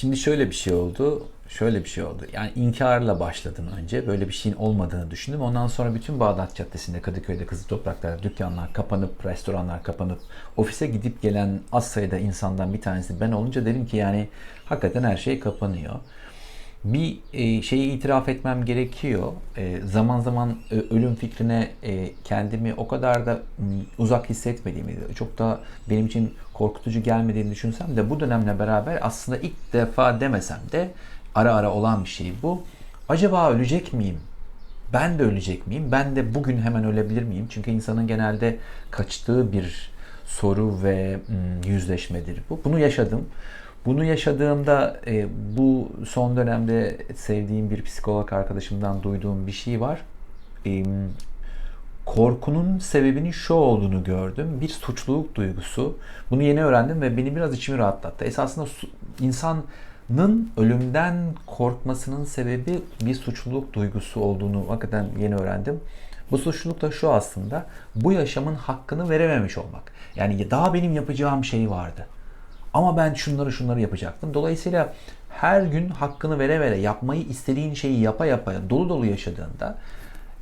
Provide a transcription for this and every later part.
Şimdi şöyle bir şey oldu. Şöyle bir şey oldu. Yani inkarla başladım önce. Böyle bir şeyin olmadığını düşündüm. Ondan sonra bütün Bağdat Caddesi'nde, Kadıköy'de, Kızıl Topraklar'da dükkanlar kapanıp, restoranlar kapanıp, ofise gidip gelen az sayıda insandan bir tanesi ben olunca dedim ki yani hakikaten her şey kapanıyor. Bir e, şeyi itiraf etmem gerekiyor. E, zaman zaman e, ölüm fikrine kendimi o kadar da uzak hissetmediğimi, çok da benim için korkutucu gelmediğini düşünsem de bu dönemle beraber aslında ilk defa demesem de ara ara olan bir şey bu. Acaba ölecek miyim? Ben de ölecek miyim? Ben de bugün hemen ölebilir miyim? Çünkü insanın genelde kaçtığı bir soru ve yüzleşmedir bu. Bunu yaşadım. Bunu yaşadığımda e, bu son dönemde sevdiğim bir psikolog arkadaşımdan duyduğum bir şey var. E, korkunun sebebinin şu olduğunu gördüm. Bir suçluluk duygusu. Bunu yeni öğrendim ve beni biraz içimi rahatlattı. Esasında insanın ölümden korkmasının sebebi bir suçluluk duygusu olduğunu hakikaten yeni öğrendim. Bu suçluluk da şu aslında. Bu yaşamın hakkını verememiş olmak. Yani daha benim yapacağım şey vardı. Ama ben şunları şunları yapacaktım. Dolayısıyla her gün hakkını vere vere yapmayı istediğin şeyi yapa yapa dolu dolu yaşadığında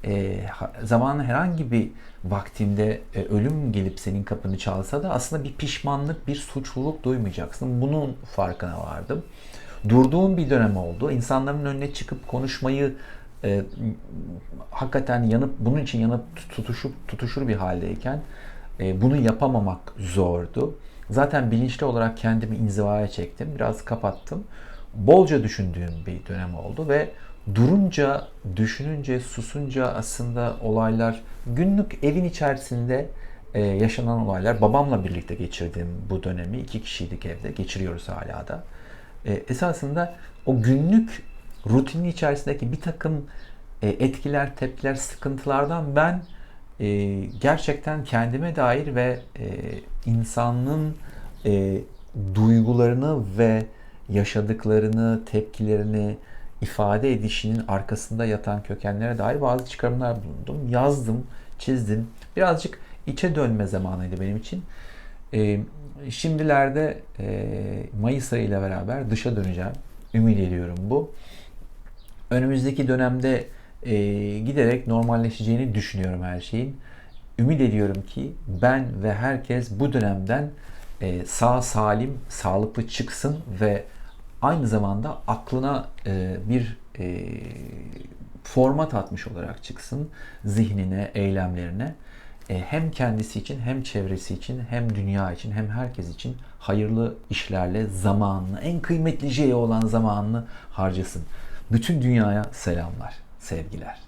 e, zamanın herhangi bir vaktinde e, ölüm gelip senin kapını çalsa da aslında bir pişmanlık, bir suçluluk duymayacaksın. Bunun farkına vardım. Durduğum bir dönem oldu. İnsanların önüne çıkıp konuşmayı e, hakikaten yanıp bunun için yanıp tutuşup tutuşur bir haldeyken e, bunu yapamamak zordu. Zaten bilinçli olarak kendimi inzivaya çektim. Biraz kapattım. Bolca düşündüğüm bir dönem oldu ve durunca, düşününce, susunca aslında olaylar günlük evin içerisinde e, yaşanan olaylar. Babamla birlikte geçirdiğim bu dönemi iki kişiydik evde. Geçiriyoruz hala da. E, esasında o günlük rutinin içerisindeki bir takım e, etkiler, tepkiler, sıkıntılardan ben e, gerçekten kendime dair ve e, insanın e, duygularını ve yaşadıklarını, tepkilerini ifade edişinin arkasında yatan kökenlere dair bazı çıkarımlar bulundum. Yazdım, çizdim. Birazcık içe dönme zamanıydı benim için. E, şimdilerde e, Mayıs ayıyla beraber dışa döneceğim. Ümit ediyorum bu önümüzdeki dönemde e, giderek normalleşeceğini düşünüyorum her şeyin. Ümit ediyorum ki ben ve herkes bu dönemden e, sağ salim, sağlıklı çıksın ve aynı zamanda aklına e, bir e, format atmış olarak çıksın zihnine, eylemlerine. E, hem kendisi için, hem çevresi için, hem dünya için, hem herkes için hayırlı işlerle zamanını, en kıymetli şey olan zamanını harcasın. Bütün dünyaya selamlar, sevgiler.